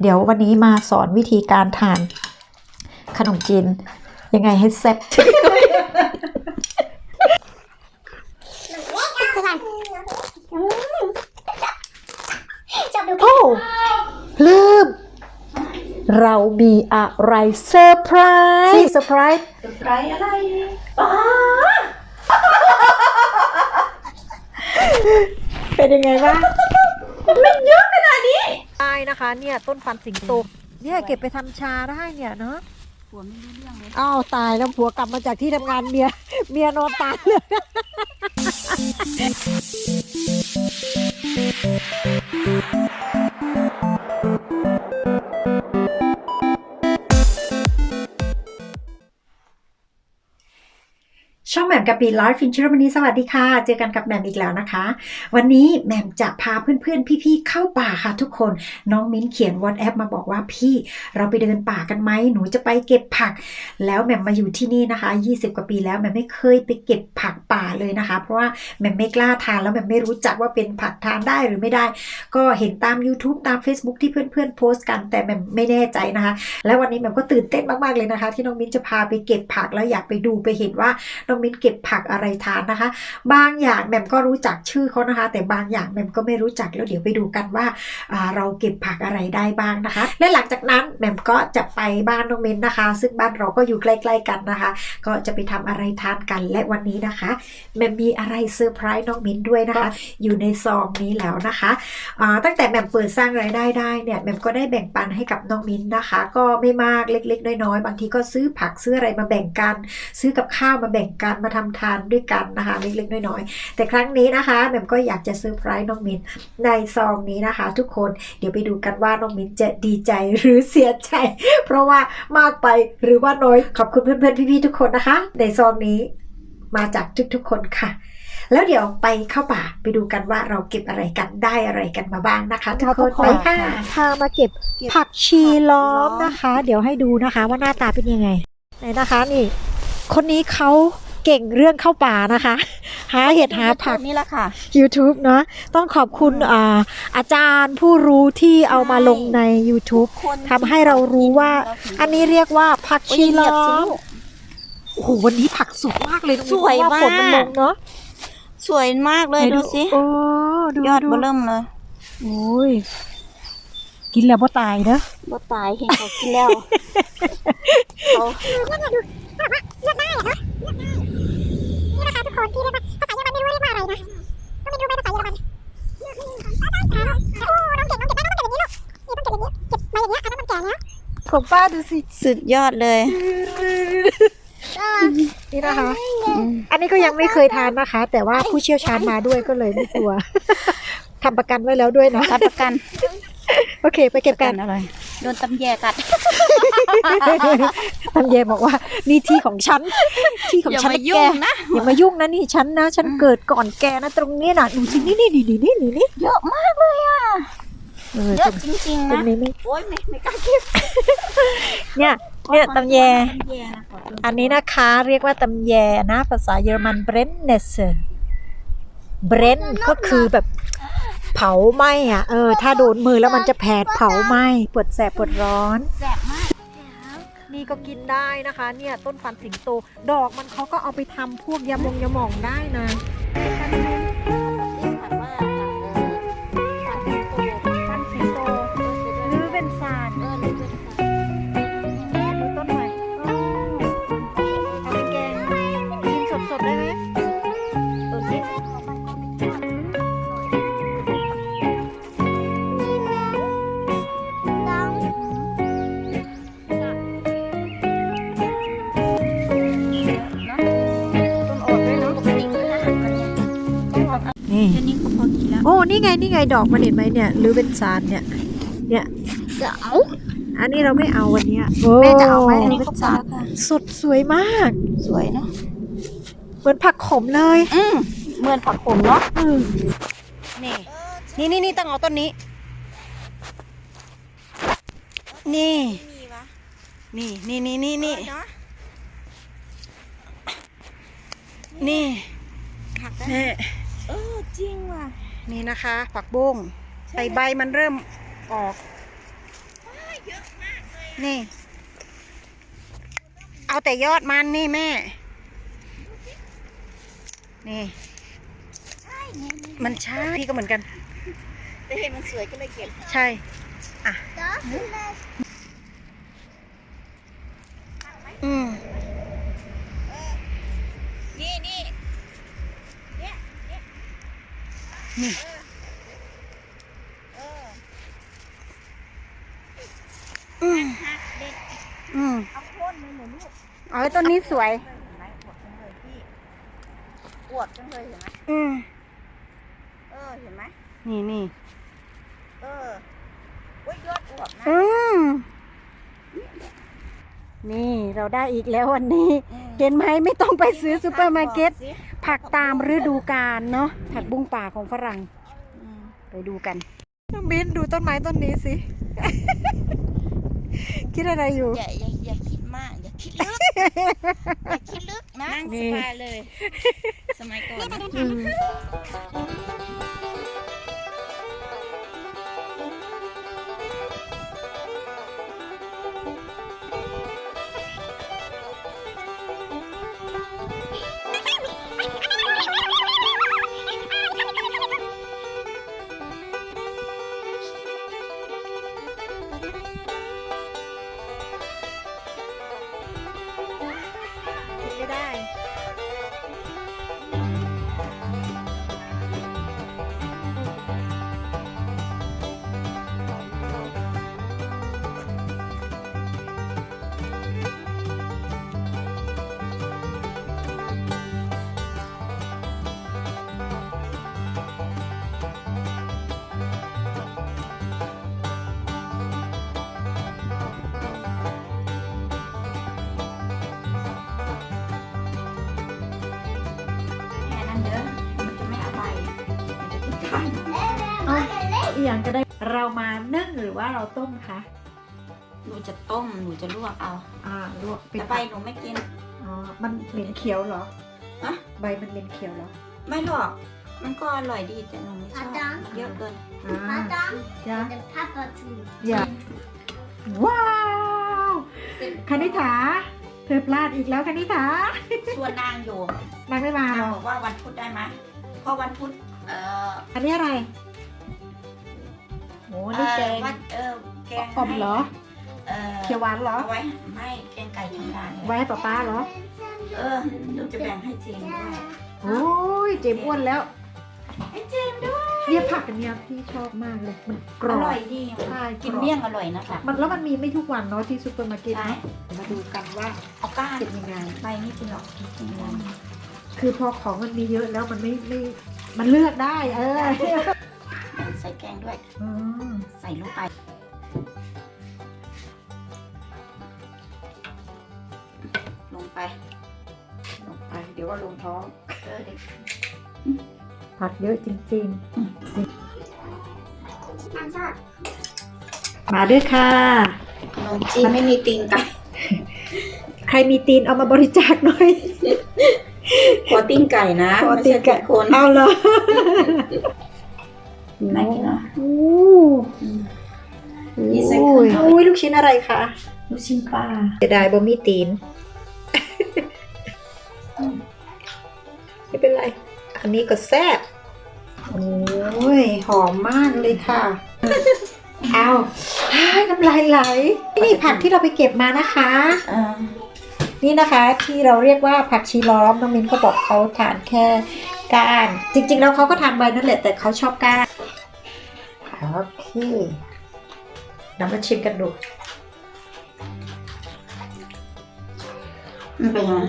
เดี๋ยววันนี้มาสอนวิธีการทาน ขนมจีน ยังไงให้แซ่บจับดูโอ้ลืม เรามีอะไรเซอร์ไพรส์เซอร์ไพรส์ไรอะไรเป็นยังไงบ้างมันเยอะ ขนาดนี้ใช่นะคะ เนี่ยต้นฟันสิงโตเนี่ยเก็บไปทำชาได้เนี่ยเนาะหัวไม่รู้เรื่องเลยอ้าวตายแล้วผัวกลับมาจากที่ทำงานเมียเมียนอนตายเลย ช่องแหม่มกะปีไลฟ์ฟินเชอร์วันนี้สวัสดีค่ะ เจอกันกับแหม่มอีกแล้วนะคะ วันนี้แหม่มจะพาเพื่อนๆ พี่ๆ เข้าป่าค่ะทุกคน น้องมิ้นเขียนวอ s แอปมาบอกว่าพี่เราไปเดินป่ากันไหมหนูจะไปเก็บผัก แล้วแหม่มมาอยู่ที่นี่นะคะ 20 กว่าปีแล้วแหม่มไม่เคยไปเก็บผักป่าเลยนะคะ เพราะว่าแหม่มไม่กล้าทานแล้วแหม่มไม่รู้จักว่าเป็นผักทานได้หรือไม่ได้ ก็เห็นตาม YouTube ตาม Facebook ที่เพื่อนๆ โพสต์กัน แต่แหม่มไม่แน่ใจนะคะ และวันนี้แหม่มก็ตื่นเต้นมากๆเลยนะคะ ที่น้องมิ้นจะพาไปเก็บผักแล้วอยากไปดูไปเห็นว่าน้องมิ้นเก็บผักอะไรทานนะคะ บางอย่างแหม่มก็รู้จักชื่อเขานะคะ แต่บางอย่างแหม่มก็ไม่รู้จักแล้วเดี๋ยวไปดูกันว่าเราเก็บผักอะไรได้บ้างนะคะ และหลังจากนั้นแหม่มก็จะไปบ้านน้องมิ้นนะคะ ซึ่งบ้านเราก็อยู่ใกล้ ๆ กันนะคะ ก็จะไปทำอะไรทานกันและวันนี้นะคะแหม่มมีอะไรเซอร์ไพรส์น้องมิ้นด้วยนะคะ อยู่ในซองนี้แล้วนะคะตั้งแต่แหม่มเปิดสร้างรายได้ได้เนี่ยแหม่มก็ได้แบ่งปันให้กับน้องมิ้นนะคะ ก็ไม่มากเล็กๆน้อยๆบางทีก็ซื้อผักซื้ออะไรมาแบ่งกัน ซื้อกับข้าวมาแบ่งกันมาทำทานด้วยกันนะคะเล็กๆน้อยๆแต่ครั้งนี้นะคะแหม่มก็อยากจะเซอร์ไพรส์น้องมิ้นในซองนี้นะคะ ทุกคนเดี๋ยวไปดูกันว่าน้องมิ้นจะดีใจหรือเสียใจ เพราะว่ามากไปหรือว่าน้อยขอบคุณเพื่อนๆพี่ๆทุกคนนะคะ ในซองนี้มาจากทุกๆคนค่ะแล้วเดี๋ยวไปเข้าป่าไปดูกันว่าเราเก็บอะไรกันได้อะไรกันมาบ้างนะคะทุกคนไปค่ะพามาเก็บผักชีล้อมนะคะ เดี๋ยวให้ดูนะคะว่าหน้าตาเป็นยังไงไหนนะคะนี่ คนนี้เขา เก่งเรื่องเข้าป่านะคะ หาเห็ดหาผักนี่แหละค่ะ YouTube เนาะต้องขอบคุณอ่าอาจารย์ผู้รู้ที่เอามาลงใน YouTube ทำให้เรารู้ว่า อันนี้เรียกว่าผักชีล้อมโอ้โหวันนี้ผักสุกมากเลยน้องมิ้นสวยเพระฝนมันลมากงเนาะสวยมากเลยไหนดูสิโอ้ดูยอดดูเบอเริ่มเลยโอ้ยกินแล้วบ่ตายเนอะบ่ตายเห็นเขากินแล้วเขา นี่นะคะทุกคนที่เรียกว่าภาษาเยอรมันไม่รู้ว่าเรียกว่าอะไรนะก็ไม่รู้ไหมภาษาเยอรมันโอ้น้องเก่งน้องเก่งน้องเก่งอย่างนี้ลูกนี่ต้องเก่งอย่างนี้ เก็บมาอย่างเงี้ยอันนั้นมันแก่แล้วของป้าดูสิ สุดยอดเลย นี่นะคะอืมอันนี้ก็ยังไม่เคยทานนะคะ แต่ว่าผู้เชี่ยวชาญมาด้วยก็เลยไม่กลัวทำประกันไว้แล้วด้วยนะ รับประกัน โอเค ไปเก็บกักันนอร่อย โดนตำแยกัดตำเยบอกว่า นี่ที่ของฉัน ที่ของอย่าฉันมานะยุ่แกงนะอย่ามายุ่งนะนี่ฉันนะ ฉันเกิดก่อนแกนะตรงนี้นะดูสินี่นี่นี่นี่นี่นี่นี่เยอะมากเลยอะเออเยตรอะงจริงๆตรนะงนี้ไม่โอ้ยไม่ไม่กล้าเก็บเนี่ยเนี่ยตำแยตำแยนะขอดูอันนี้นะคะเรียกว่าตำแยนะ ภาษาเยอรมัน b r e n n e s s e b r e n ก็คือแบบ เผาไหม้อะเออ ถ้าโดนมือแล้วมันจะแผดเผาไหม้ปวดแสบปวดร้อน แสบมาก นี่ก็กินได้นะคะ เนี่ยต้นฟันสิงโต ดอกมันเขาก็เอาไปทำพวกยามงยาหม่องได้นะฟันสิงโตหรือเป็นสาร นี่ไงนี่ไงดอกมันเห็นไหมเนี่ย หรือเป็นสารเนี่ย เนี่ย จะเอาอันนี้เราไม่เอาวันเนี้ยแม่จะเอาไหมโอันนี้ก็พอแล้วค่ะสดสวยมาก สวยเนาะ เหมือนผักขมเลย อืมเหมือนผักขมเนาะอืมนี่นี่นี่นี่ต้องเอาต้นนี้ นี่ นี่นี่นี่นี่นี่นี่นี่เออจริงว่ะ นี่นะคะ ผักบุ้งใบใบมันเริ่มออก นี่ เอาแต่ยอดมันนี่แม่ นี่ มันใช่พี่ก็เหมือนกัน แต่เห็นมันสวยก็เลยเก็บ ใช่อืม นี่เอออืมหักเด็ดอืมเอาโค่นเลยหนูลูกเออต้นนี้สวย เห็นไหมอวดจังเลยพี่อวดจังเลยเห็นไหมอืมเออเห็นไหมนี่นี่เออโอ้ยยอดอวบนะอืมนี่เราได้อีกแล้ววันนี้ อืมเห็นไหมไม่ต้องไปซื้อซูเปอร์มาร์เก็ตบอกสิ ผักตามฤดูกาลเนาะผักบุ้งป่าของฝรั่งอืมไปดูกันน้องบินดูต้นไม้ต้นนี้สิ คิดอะไรอยู่ อย่าอย่าอย่าคิดมากอย่าคิดลึกอย่าคิดลึกนะนั่งนี่สบายเลย สมัยก่อน อีกอย่างก็ได้เรามานึ่งหรือว่าเราต้มคะหนูจะต้มหนูจะลวกเอาอ่าลวกเป็นแต่ใบหนูไม่กินอ๋อมันเหม็นเขียวเหรอฮะใบมันเหม็นเขียวเหรอไม่หรอก มันก็อร่อยดีแต่หนูไม่ชอบอาจารย์มันเยอะเกินอ่า Madame, จ้า the pepper too. อย่าว้าวคณิฐาเธอพลาดอีกแล้วคณิฐาชวนนางอยู่นางไม่มาหรนางอบอกว่าวันพุธได้ไหมเพราะวันพุธเอ่ออันนี้อะไร โอ้นี่แกงเอ่อวัดเออแกงอ่อมเหรอเออเขียวหวานเหรอ เอาไว้ไม่แกงไก่ธรรมดาเนี่ยไว้ให้ป้าป้าเหรอ เออหนูจะแบ่งให้เจมส์ด้วยโอ้ยเจมอ้วนแล้วให้เจมส์ด้วยเนี่ยผักอันเนี้ยพี่ชอบมากเลย มันกรออบร่อยดีใช่กินรอบเมี่ยงอร่อยนะคะมันแล้วมันมีไม่ทุกวันเนาะที่ซูเปอร์มาร์เก็ตใช่เนอะมาดูกันว่าเอาก้านเป็นยังไง ใบไม่กินหรอกกินเนื้อคือพอของมันมีเยอะแล้วมันไม่ไม่ มันเลือกได้ เออใส่แก งด้วย อืมใส่ลงไป ลงไป ลงไป เดี๋ยวว่าลงท้อง เออเด็กผักเยอะจริง I'm sorry. ๆมาด้วยค่ะ ขนมจีนไม่มีตีนไก่ใครมีตีนเอามาบริจาคหน่อย ขอตีนไก่นะขอตีนไก่ไม่ใช่คน เอาเลย น่ากินเนาะโอ้อืมโหนี่ใส่เครื่องหน่อยโอ้ยลูกชิ้นอะไรคะลูกชิ้นปลาเสียดายบ่มีตีน ไม่เป็นไร อันนี้ก็แซ่บโอ้ย หอมมากเลยค่ะเอาอ้ายน้ำลายไหล นี่ผักที่เราไปเก็บมานะคะเออนี่นะคะที่เราเรียกว่าผักชีล้อมน้องมินก็บอกเขาทานแค่ก้าน จริง ๆ แล้วเขาก็ทานใบนั่นแหละแต่เขาชอบก้าน โอเคเดี๋ยวมาชิมกันดูมันเป็นยังไง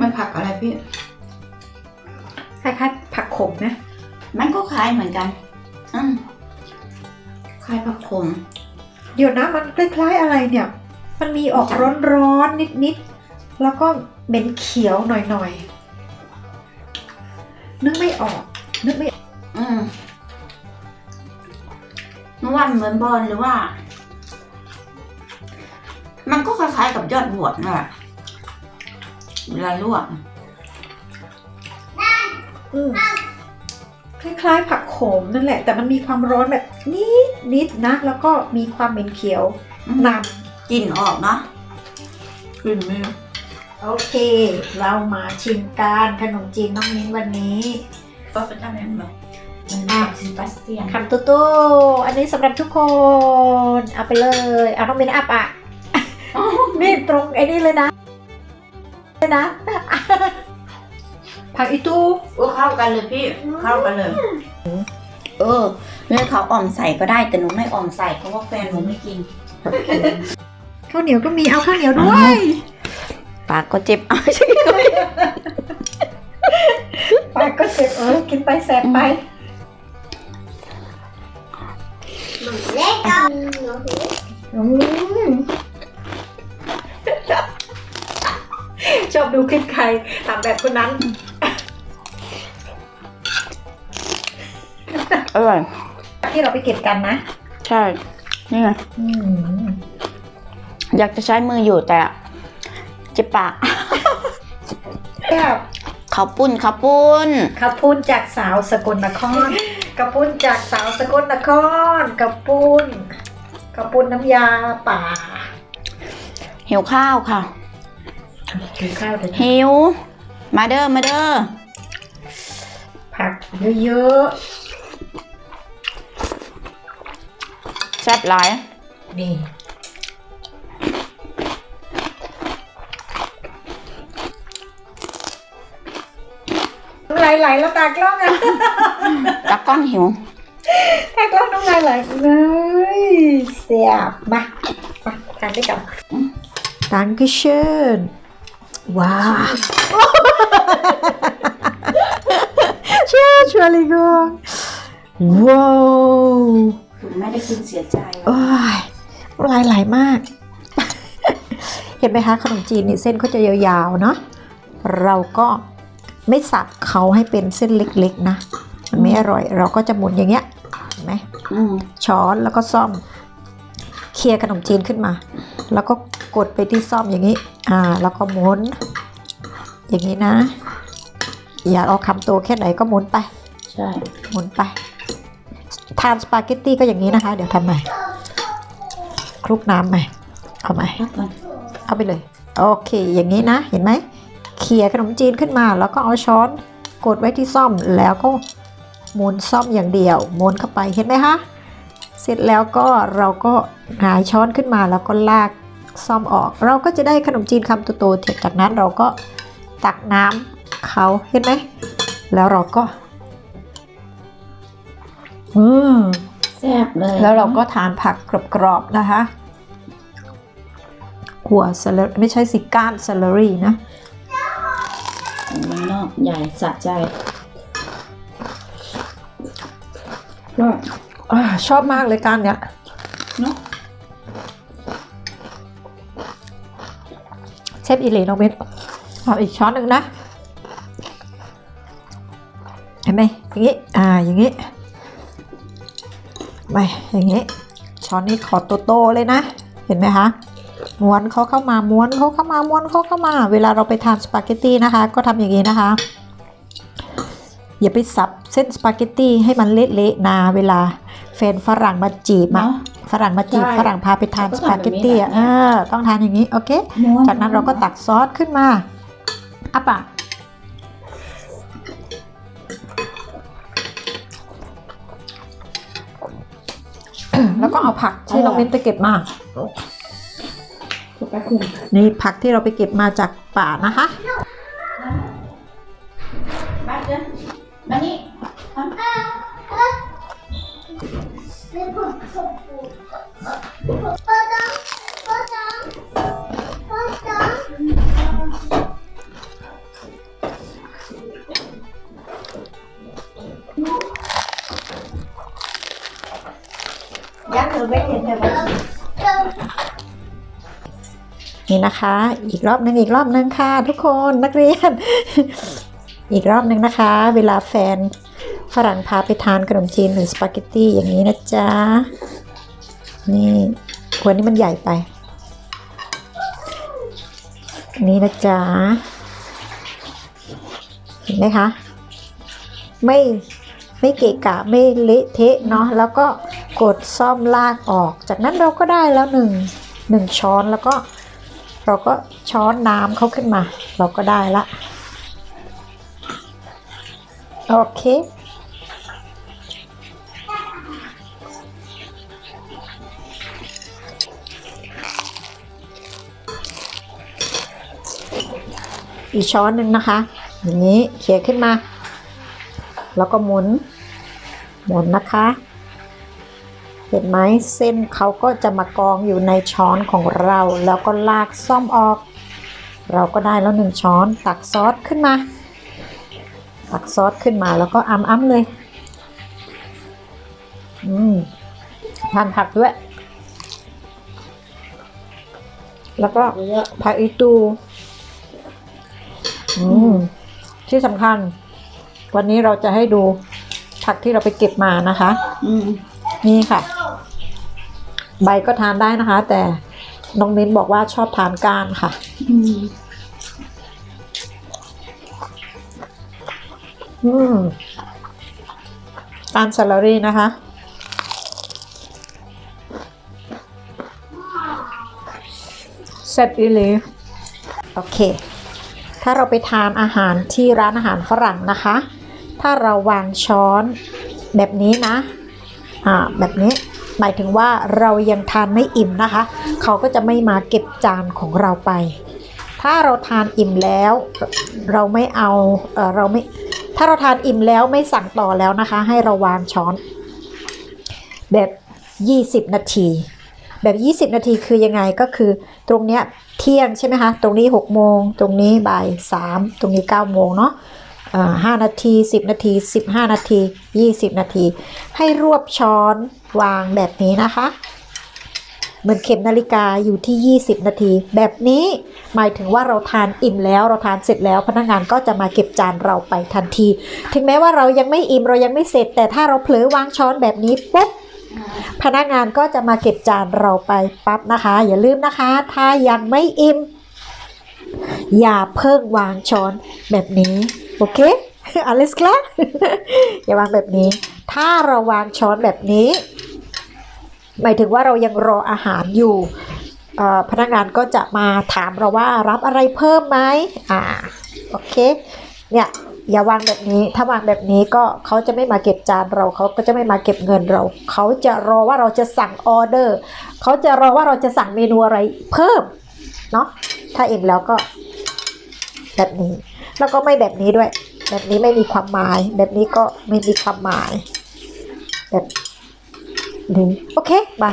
มันผักอะไรพี่ คล้ายๆผักขมนะ มันก็คล้ายเหมือนกัน อืมคล้ายผักขม เดี๋ยวนะมันคล้ายๆอะไรเนี่ย มันมีออกร้อนๆนิดๆ แล้วก็เหม็นเขียวหน่อยๆ นึกไม่ออก นึกไม่อืมนึกว่ามันเหมือนบอลหรือว่า มันก็คล้ายๆกับยอดบวบนั่นแหละเวลาลวกอืมคคล้ายๆ ผักโขมนั่นแหละ แต่มันมีความร้อนแบบนิดนิดนะ แล้วก็มีความเหม็นเขียวนำกลิ่นออกเนาะกลิ่นไม่โอเค เรามาชิมกันขนมจีนน้องมิ้นวันนี้ ก็เป็นอะไรแบบมันแบบซิบาสเตียนคำตุ๊ตู้อันนี้สำหรับทุกคน เอาไปเลย เอาน้องมิ้นอัพอะ นี่ตรงไอ้นี่เลยนะเลยนะ ผักอีตูโอ้เข้ากันเลยพี่ เข้ากันเลย เออเนี่ยเขาอ่อมใส่ก็ได้แต่หนูไม่อ่อมใส่เพราะว่าแฟนหนูไม่กิน ข้าวเหนียวก็มีเอาข้าวเหนียวด้วย ปากก็เจ็บเอาใช่ปา กก็เจ็บเออกินไปแสบไปเล็กเอาอืมชอบดูคลิปใครทำแบบคนนั้น อร่อย ที่เราไปเก็บกันนะ ใช่ นี่ไงอืมอยากจะใช้มืออยู่แต่เจ็บปาก แบบเขาวปุ้นเขาวปุ้นข้าวปุ้นจากสาวสกลนครข้าวปุ้นจากสาวสกลนครข้าวปุ้นข้าวปุ้นน้ำยาป่าหิวข้าวค่ะ กินข้าวเถอะหิว มาเด้อมาเด้อผักเยอะแซ่บหลายๆนี่ ไหลๆแล้วตากล้องอะตากล้องหิวตากล้องน้ำลายไหลเลยเสียบมามาทานด้วยกัน Dankeschön ว้าว Tschüss, Entschuldigung ว้าวคุณไม่ได้กินเสียใจโอ้ยลายไหลมาก เห็นไหมคะขนมจีนนี่เส้นเขาจะยาวๆเนาะเราก็ ไม่สับเขาให้เป็นเส้นเล็กๆนะมันไม่อร่อย เราก็จะหมุนอย่างเงี้ยเห็นไหมอืมช้อนแล้วก็ซ่อม เคลียร์ขนมจีนขึ้นมา แล้วก็กดไปที่ซ่อมอย่างนี้ อ่า แล้วก็หมุน อย่างนี้นะ อยากเอาคำโตแค่ไหนก็หมุนไป ใช่ หมุนไป ทานสปาเกตตี้ก็อย่างนี้นะคะ เดี๋ยวทำใหม่ คลุกน้ำใหม่ เอาใหม่พักก่อนเอาไปเลย โอเค อย่างนี้นะ เห็นไหม เขี่ยขนมจีนขึ้นมา แล้วก็เอาช้อนกดไว้ที่ซ่อมแล้วก็หมุนซ่อมอย่างเดียวหมุนเข้าไปเห็นไหมคะเสร็จแล้วก็เราก็หงายช้อนขึ้นมาแล้วก็ลากซ่อมออก เราก็จะได้ขนมจีนคำโตๆเสร็จจากนั้นเราก็ตักน้ำเขาเห็นไหมแล้วเราก็ อืมแซ่บเลยแล้วเราก็ทานผักกรอบๆนะคะหัวเซลไม่ใช่สิก้านเซลรี่นะมันน อกใหญ่สะใจ ก็อาชอบมากเลยก้านเนี้ยเนาะเชฟอิเลน้องเบนเอาอีกช้อนหนึ่งนะ เห็นไหมอย่างงี้ อ่า อย่างงี้ไปอย่างงี้ ช้อนนี้ขอโตๆเลยนะ เห็นไหมคะ ม้วนเขาเข้ามาม้วนเขาเข้ามาม้วนเขาเข้ามา เวลาเราไปทานสปาเกตตี้นะคะ ก็ทำอย่างนี้นะคะ อย่าไปสับเส้นสปาเกตตี้ให้มันเละๆนะเวลาแฟนฝรั่งมาจีบอะเนาะฝรั่งมาจีบใช่ฝรั่งพาไปทานเราก็สปาเกตตี้ทำแบบนี้อะแหละเออต้องทานอย่างนี้โอเคม้วนจากนั้นเราก็ตักซอสขึ้นมาอัปปะแล้วก็เอาผักที่เราเม้นไปเก็บมาถูกไปคุณ นี่ผักที่เราไปเก็บมาจากป่านะคะมาเด้อมานี่ นี่นะคะ อีกรอบนึงอีกรอบนึงค่ะ ทุกคนนักเรียน อีกรอบนึงนะคะ เวลาแฟนฝรั่งพาไปทานขนมจีนหรือสปาเกตตี้อย่างนี้นะจ๊ะ นี่หัวนี้มันใหญ่ไป นี่นะจ๊ะ เห็นไหมคะ ไม่ไม่เกะกะไม่เละเทะเนาะแล้วก็กดซ่อมลากออก จากนั้นเราก็ได้แล้วหนึ่งหนึ่งช้อนแล้วก็ เราก็ช้อนน้ำเขาขึ้นมา เราก็ได้ละ โอเค อีกช้อนหนึ่งนะคะ อย่างนี้เขี่ยขึ้นมา แล้วก็หมุน หมุนนะคะ เห็นไหมเส้นเขาก็จะมากองอยู่ในช้อนของเรา แล้วก็ลากซ่อมออก เราก็ได้แล้วหนึ่งช้อนตักซอสขึ้นมา ตักซอสขึ้นมาแล้วก็อ้ำอ้ำเลย อืมทานผักด้วย แล้วก็ผักอีตู อืมที่สำคัญ วันนี้เราจะให้ดูผักที่เราไปเก็บมานะคะ อืม นี่ค่ะ ใบก็ทานได้นะคะ แต่น้องมิ้นบอกว่าชอบทานก้านค่ะอืมอืมก้านซาลารีนะคะแซ่บอีหลีโอเค ถ้าเราไปทานอาหารที่ร้านอาหารฝรั่งนะคะ ถ้าเราวางช้อนแบบนี้นะ แบบนี้หมายถึงว่าเรายังทานไม่อิ่มนะคะ เขาก็จะไม่มาเก็บจานของเราไป ถ้าเราทานอิ่มแล้ว เราไม่เอาเออเราไม่ถ้าเราทานอิ่มแล้วไม่สั่งต่อแล้วนะคะ ให้เราวางช้อน แบบ 20 นาที แบบ 20 นาทีคือยังไงก็คือตรงเนี้ยเที่ยงใช่ไหมคะ ตรงนี้ 6 โมง ตรงนี้บ่าย 3 ตรงนี้ 9 โมงเนาะ อ่า5นาที 10 นาที 15 นาที 20 นาที ให้รวบช้อนวางแบบนี้นะคะ เหมือนเข็มนาฬิกาอยู่ที่ 20 นาที แบบนี้หมายถึงว่าเราทานอิ่มแล้วเราทานเสร็จแล้ว พนักงานก็จะมาเก็บจานเราไปทันที ถึงแม้ว่าเรายังไม่อิ่มเรายังไม่เสร็จ แต่ถ้าเราเผลอวางช้อนแบบนี้ปุ๊บพนักงานก็จะมาเก็บจานเราไปปั๊บนะคะ อย่าลืมนะคะ ถ้ายังไม่อิ่มอย่าเพิ่งวางช้อนแบบนี้ โอเคอเลสคลาอย่าวางแบบนี้ ถ้าเราวางช้อนแบบนี้ หมายถึงว่าเรายังรออาหารอยู่พนักงานก็จะมาถามเราว่ารับอะไรเพิ่มไหมอ่าโอเค เนี่ยอย่าวางแบบนี้ ถ้าวางแบบนี้ก็เขาจะไม่มาเก็บจานเราเขาก็จะไม่มาเก็บเงินเรา เขาจะรอว่าเราจะสั่งออเดอร์ เขาจะรอว่าเราจะสั่งเมนูอะไรเพิ่ม เนาะ ถ้าอิ่มแล้วก็แบบนี้ แล้วก็ไม่แบบนี้ด้วย แบบนี้ไม่มีความหมาย แบบนี้ก็ไม่มีความหมาย แบบนี้โอเคมา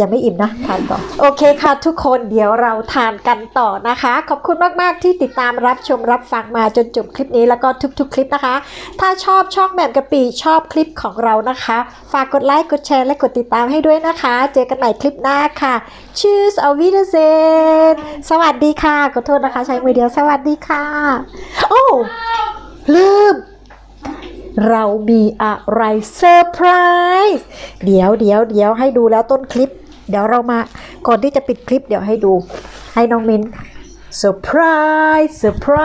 ยังไม่อิ่มนะทานต่อโอเคค่ะทุกคนเดี๋ยวเราทานกันต่อนะคะ ขอบคุณมากๆที่ติดตามรับชมรับฟังมาจนจบคลิปนี้แล้วก็ทุกๆ คลิปนะคะ ถ้าชอบช่องแบบกะปิชอบคลิปของเรานะคะ ฝากกดไลค์กดแชร์และกดติดตามให้ด้วยนะคะ เจอกันใหม่คลิปหน้าค่ะชื่อเอาวิดเซนสวัสดีค่ะขอโทษนะคะ ใช้มือเดียวสวัสดีค่ะ โอ้ลืมเรามีอะไรเซอร์ไพรส์ เดี๋ยวเดี๋ยวเดี๋ยวให้ดูแล้วต้นคลิป เดี๋ยวเรามาก่อนที่จะปิดคลิปเดี๋ยวให้ดู ให้น้องมินเซอร์ไพรส์เซอร์ไพร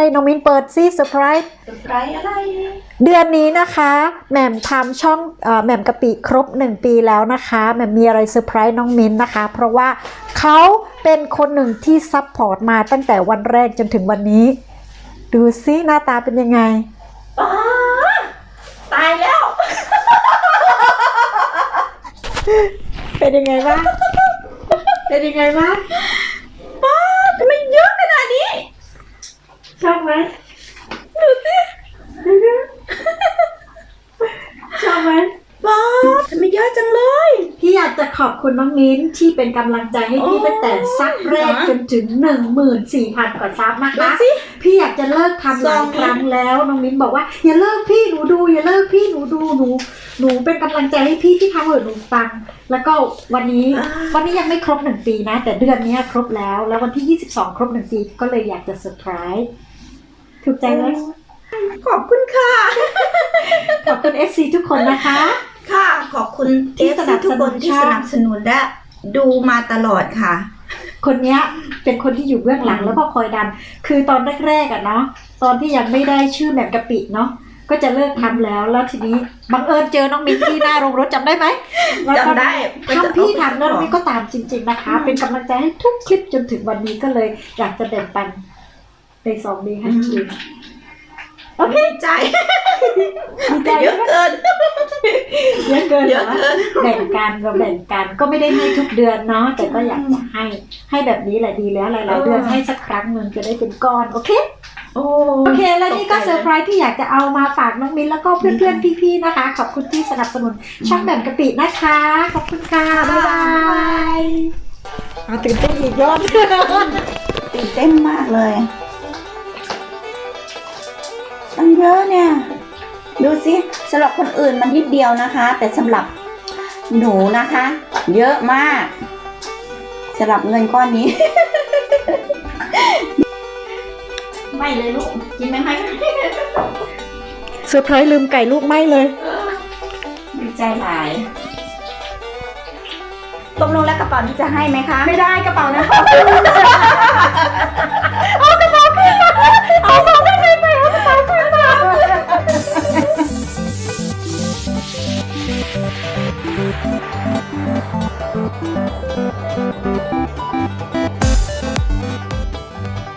ส์น้องมินเปิดซิเซอร์ไพรส์สไพรส์อะไร เดือนนี้นะคะแหม่มทำช่องอแหม่มกะปิครบ 1 ปีแล้วนะคะแหม่มมีอะไรเซอร์ไพรส์น้องมินนะคะ เพราะว่าเขาเป็นคนหนึ่งที่ซัพพอร์ตมาตั้งแต่วันแรกจนถึงวันนี้ ดูซิหน้าตาเป็นยังไงตายแล้ว เป็นยังไงบ้างเป็นยังไงบ้างป้าทำไมเยอะขนาดนี้ ชอบไหมดูสิ ชอบไหม ป้าทำไมเยอะจังเลย พี่อยากจะขอบคุณน้องมิ้นที่เป็นกำลังใจให้พี่โอ้ตั้งแต่ซักแรกเหรอจนถึง 14,000กว่าซับนะดูคะ สิ พี่อยากจะเลิกทำหลายซองครั้งแล้วน้องมิ้นบอกว่า อย่าเลิกพี่หนูดู อย่าเลิกพี่หนูดูหนูหนูเป็นกำลังใจให้พี่ที่ทำเออหนูฟัง แล้วก็วันนี้อ่า วันนี้ยังไม่ครบหนึ่งปีนะ แต่เดือนนี้ครบแล้ว แล้ววันที่ 22 ครบหนึ่งปีก็เลยอยากจะเซอร์ไพรส์ถูกใจไหมขอบคุณค่ะ ขอบคุณ FC ทุกคนนะคะ ค่ะขอบคุณที่เอฟสนัซีบสนุนทุกคนที่ช่องสนับสนุนและดูมาตลอดค่ะ คนเนี้ยเป็นคนที่อยู่เบื้องหลังอืมแล้วก็คอยดัน คือตอนแรกๆอะเนาะตอนที่ยังไม่ได้ชื่อแหม่มกะปิเนาะก็จะเลิกทำแล้วแล้วทีนี้บังเอิญเจอน้องมิ้นที่หน้าโรงรถจำได้ไหมจำได้ทำพี่ทำแล้วน้องมิ้นก็ตามจริง ๆนะคะเป็นกำลังใจให้ทุกคลิปจนถึงวันนี้ก็เลยอยากจะแบ่งปันในสองนี้ให้ทีม โอเคใจดีใจเยอะเกิน เยอะเกินเยเหรอะอเกินแบ่งกันเราแบ่งกันก็ไม่ได้ให้ทุกเดือนเนาะแต่ก็อยากจะให้ให้แบบนี้แหละดีแล้วหลายๆเดือนให้สักครั้งหนึ่งจะได้เป็นก้อนโอเคโอ้โอเค แล้วนี่ก็ตกใจเซอร์ไพรส์ที่อยากจะเอามาฝากน้องมิ้นแล้วก็เพื่อนๆพี่ๆนะคะ ขอบคุณที่สนับสนุนช่องแบบกะปินะคะ ขอบคุณค่ะบ๊ายบายเอาตื่นเต้นอีกยอดตื่นเต้นมากเลย ตั้งเยอะเนี่ย ดูสิสำหรับคนอื่นมันนิดเดียวนะคะ แต่สำหรับหนูนะคะ เยอะมากสำหรับเงินก้อนนี้ ไม่เลยลูกกินไหมไหมเซอร์ไพรส์ลืมไก่ลูกไม่เลย ดีใจหลายตกลงแล้วกระเป๋านี้จะให้ไหมคะ ไม่ได้กระเป๋านะ เ Thank you.